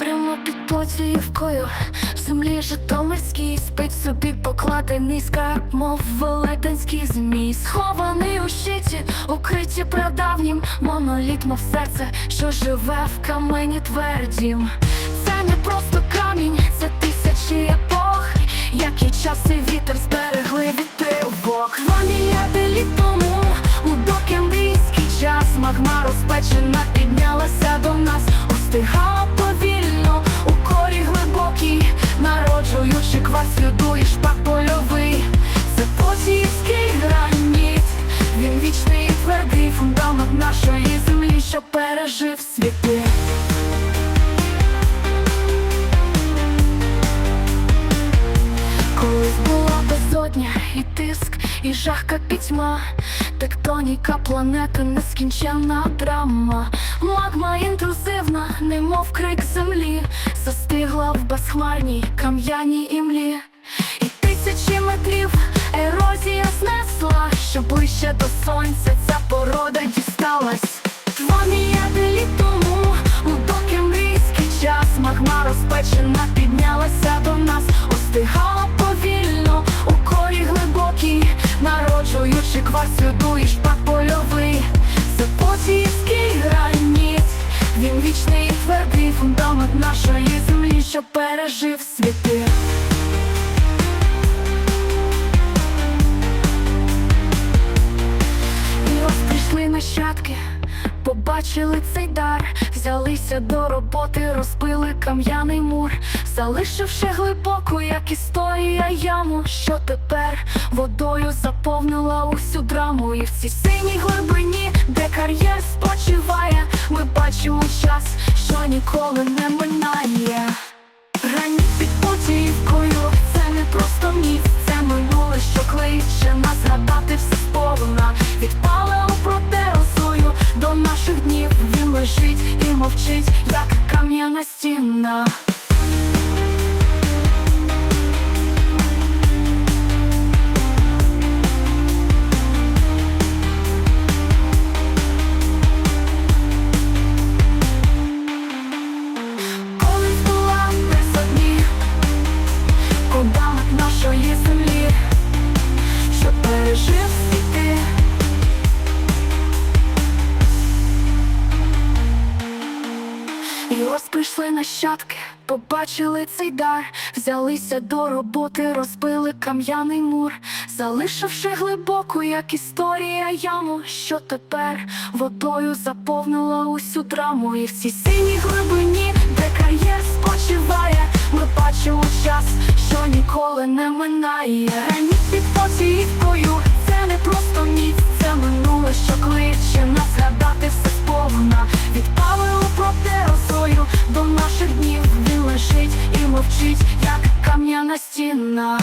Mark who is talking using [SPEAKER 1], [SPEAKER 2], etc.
[SPEAKER 1] Прямо під Потіївкою в землі Житомирській спить собі покладений скарб, мов велетенський змій, схований у щиті, укриті прадавнім, моноліт, мов серце, що живе в камені твердім. Це не просто камінь, це тисячі епох, які час і вітер зберегли від тривог. Два мільярди літ тому у докембрійський час магма розпечена піднялася нашої землі, що пережив світи. Колись була безодня і тиск, і жахка пітьма, тектоніка планети, нескінченна драма, магма інтрузивна, немов крик землі, застигла в безхмарній кам'яній імлі, і тисячі метрів ерозія знесла, що ближче до сонця ця порода дісталась. Два мільярди тому у докембрійський час магма розпечена піднялася до нас, остигала повільно у корі глибокій, народжуючи квас льоду і шпак польовий. Це потіївський граніт, він вічний і твердий фундамент нашої землі, що пережив світи. Побачили цей дар, взялися до роботи, розбили кам'яний мур, залишивши глибоку, як історія яму, що тепер? Водою заповнила усю драму. І в цій синій глибині, де кар'єр спочиває, ми бачимо час, що ніколи не минає. Граніт під Потіївкою це не просто міф, це минуле, що кличе мовчить, як кам'яна стіна. Прийшли нащадки, побачили цей дар, взялися до роботи, розбили кам'яний мур, залишивши глибоку, як історія яму, що тепер водою заповнила усю драму. І в цій синій глибині, де кар'єр спочиває, ми бачимо час, що ніколи не минає. Граніт під Потіївкою, мовчить, як кам'яна стіна.